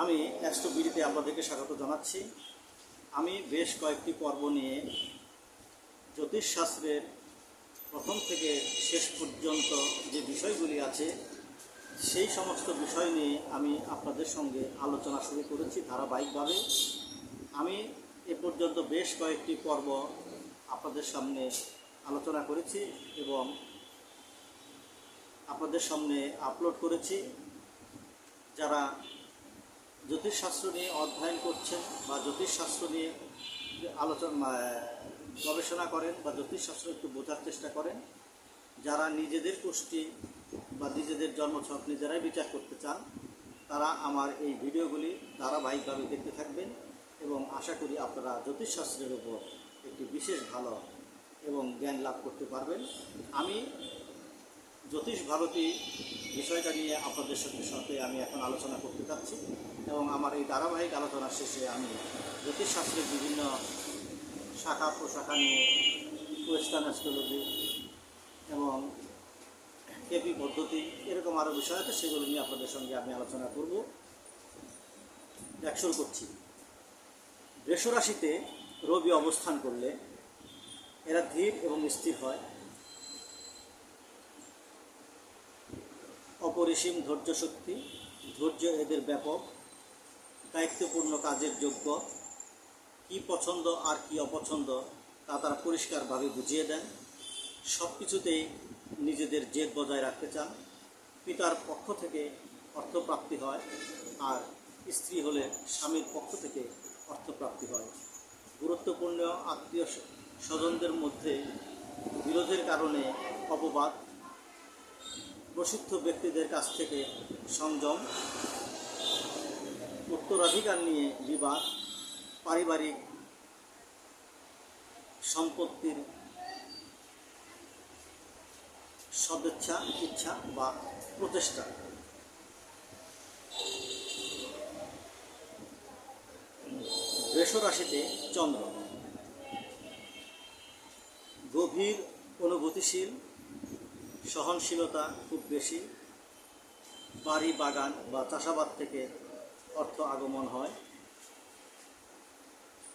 আমি অ্যাস্ট্রোবিডিতে আপনাদেরকে স্বাগত জানাচ্ছি। আমি বেশ কয়েকটি পর্ব নিয়ে জ্যোতিষশাস্ত্রের প্রথম থেকে শেষ পর্যন্ত যে বিষয়গুলি আছে, সেই সমস্ত বিষয় নিয়ে আমি আপনাদের সঙ্গে আলোচনা শুরু করেছি ধারাবাহিকভাবে। আমি এ পর্যন্ত বেশ কয়েকটি পর্ব আপনাদের সামনে আলোচনা করেছি এবং আপনাদের সামনে আপলোড করেছি। যারা জ্যোতিষশাস্ত্র নিয়ে অধ্যয়ন করছেন বা জ্যোতিষশাস্ত্র নিয়ে আলোচনা গবেষণা করেন বা জ্যোতিষশাস্ত্র একটু বোঝার চেষ্টা করেন, যারা নিজেদের পুষ্টি বা নিজেদের জন্মছক নিজেরাই বিচার করতে চান, তারা আমার এই ভিডিওগুলি ধারাবাহিকভাবে দেখতে থাকবেন এবং আশা করি আপনারা জ্যোতিষশাস্ত্রের উপর একটি বিশেষ ভালো এবং জ্ঞান লাভ করতে পারবেন। আমি জ্যোতিষ ভারতী বিষয়টা নিয়ে আপনাদের সাথে সাথে আমি এখন আলোচনা করতে চাচ্ছি এবং আমার এই ধারাবাহিক আলোচনার শেষে আমি জ্যোতিষশাস্ত্রের বিভিন্ন শাখা প্রশাখা নিয়ে ওয়েস্টার্ন অ্যাস্ট্রোলজি এবং কেপি পদ্ধতি, এরকম আরও বিষয় আছে, সেগুলো নিয়ে আপনাদের সঙ্গে আমি আলোচনা করব। এক শুরু করছি। বৃষরাশিতে রবি অবস্থান করলে এরা ধীর এবং স্থির হয়। অপরিসীম ধৈর্য শক্তি, ধৈর্য এদের ব্যাপক, দায়িত্বপূর্ণ কাজের যোগ্য, কি পছন্দ আর কি অপছন্দ তা তারা পরিষ্কারভাবে বুঝিয়ে দেন। সব কিছুতেই নিজেদের জেদ বজায় রাখতে চান। পিতার পক্ষ থেকে অর্থপ্রাপ্তি হয় আর স্ত্রী হলে স্বামীর পক্ষ থেকে অর্থপ্রাপ্তি হয়। গুরুত্বপূর্ণ আত্মীয় স্বজনদের মধ্যে বিরোধের কারণে অপবাদ প্রসিদ্ধ ব্যক্তিদের কাছ থেকে সংযম, উত্তরাধিকার নিয়ে বিবাদ, পারিবারিক সম্পত্তির সদেচ্ছা, ইচ্ছা বা প্রচেষ্টা। বৃষরাশিতে চন্দ্র। গভীর, অনুভূতিশীল সহনশীলতা খুব বেশি। বাড়ি, বাগান বা চাষাবাদ থেকে অর্থ আগমন হয়।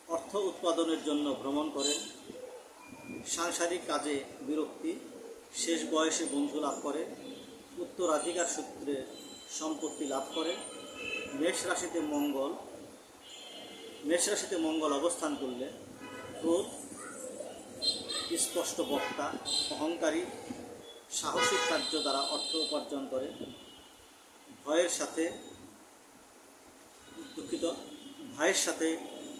অর্থ উৎপাদনের জন্য ভ্রমণ করেন। সাংসারিক কাজে বিরক্তি, শেষ বয়সে বন্ধু লাভ করে উত্তরাধিকার সূত্রে সম্পত্তি লাভ করে মেষ রাশিতে মঙ্গল, মেষ রাশিতে মঙ্গল অবস্থান করলে ক্রোধ, স্পষ্ট বক্তা, অহংকারী সাহসিক কার্য দ্বারা অর্থ উপার্জন করে, ভয়ের সাথে দুঃখিত ভয়ের সাথে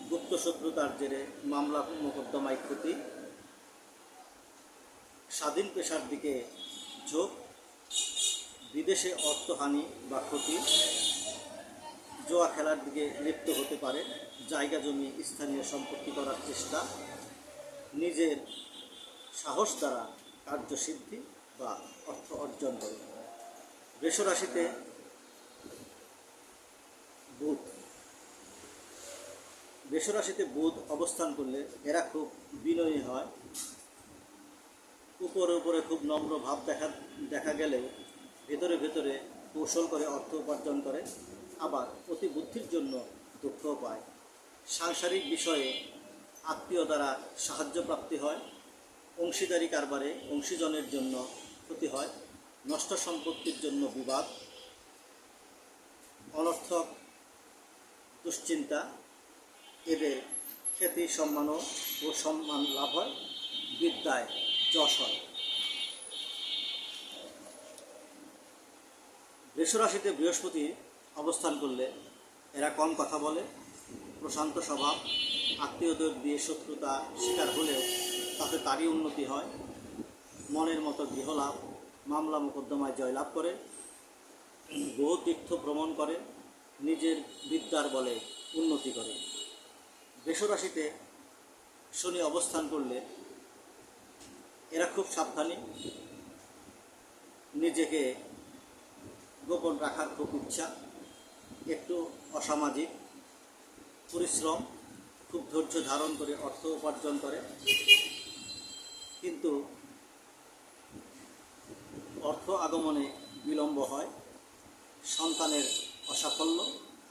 গুপ্ত শত্রুতার জেরে মামলা মোকদ্দমায় ক্ষতি, স্বাধীন পেশার দিকে ঝোঁক, বিদেশে অর্থহানি বা ক্ষতি, জোয়া খেলার দিকে লিপ্ত হতে পারে, জায়গা জমি স্থানীয় সম্পত্তি করার চেষ্টা, নিজের সাহস দ্বারা কার্যসিদ্ধি বা অর্থ অর্জন করে। বৃষরাশিতে বুধ। বৃষরাশিতে বুধ অবস্থান করলে এরা খুব বিনয়ী হয়। উপরে উপরে খুব নম্র ভাব দেখা দেখা গেলেও ভেতরে ভেতরে কৌশল করে অর্থ উপার্জন করে, আবার অতি বুদ্ধির জন্য দুঃখও পায়। সাংসারিক বিষয়ে আত্মীয় দ্বারা সাহায্য প্রাপ্তি হয়। অংশীদারি কারবারে অংশীজনের জন্য ক্ষতি হয়, নষ্ট সম্পত্তির জন্য বিবাদ, অনর্থক দুশ্চিন্তা, এদের খ্যাতি সম্মানও ও সম্মান লাভ হয়, বিদ্যায় যশ হয়। বৃষরাশিতে বৃহস্পতি অবস্থান করলে এরা কম কথা বলে, প্রশান্ত স্বভাব, আত্মীয়দের দিয়ে শত্রুতা শিকার হলেও তাতে তারই উন্নতি হয় মনের মতো গৃহলাভ, মামলা মোকদ্দমায় জয়লাভ করে, বহু তীর্থ ভ্রমণ করে, নিজের বিদ্যার বলে উন্নতি করে। বৃষরাশিতে শনি অবস্থান করলে এরা খুব সাবধানী। নিজেকে গোপন রাখার খুব ইচ্ছা, একটু অসামাজিক পরিশ্রম, খুব ধৈর্য ধারণ করে অর্থ উপার্জন করে। কিন্তু আগমনে বিলম্ব হয়। সন্তানের অসাফল্য,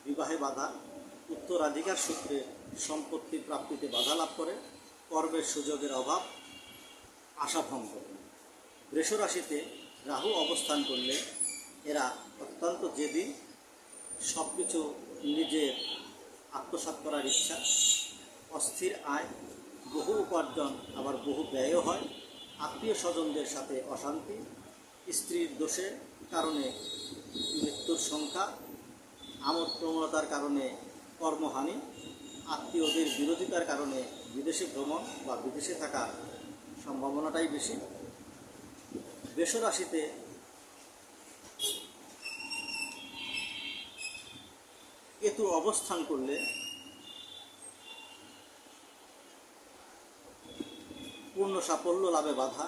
বিবাহে বাধা, উত্তরাধিকার সূত্রে সম্পত্তি প্রাপ্তিতে বাধা লাভ করে, কর্মের সুযোগের অভাব, আশাভঙ্গ। বৃষরাশিতে রাহু অবস্থান করলে এরা অত্যন্ত জেদি সব কিছু নিজের আত্মসাৎ করার ইচ্ছা, অস্থির আয়, বহু উপার্জন, আবার বহু ব্যয়ও হয়, আত্মীয় স্বজনদের সাথে অশান্তি স্ত্রীর দোষের কারণে মৃত্যুর সংখ্যা আমোদ প্রবণতার কারণে কর্মহানি, আত্মীয়দের বিরোধিতার কারণে বিদেশে ভ্রমণ বা বিদেশে থাকার সম্ভাবনাটাই বেশি। বেসরাশিতে কেতু অবস্থান করলে পূর্ণ সাফল্য লাভে বাধা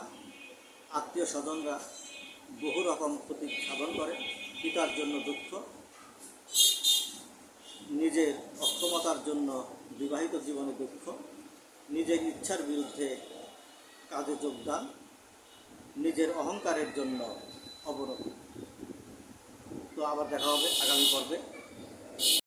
আত্মীয় স্বজনরা বহু রকম ক্ষতি সাধন করে, পিতার জন্য দুঃখ, নিজের অক্ষমতার জন্য বিবাহিত জীবনে দুঃখ, নিজের ইচ্ছার বিরুদ্ধে কাজে যোগদান, নিজের অহংকারের জন্য অবরোধ। তো আবার দেখা হবে আগামী পর্বে।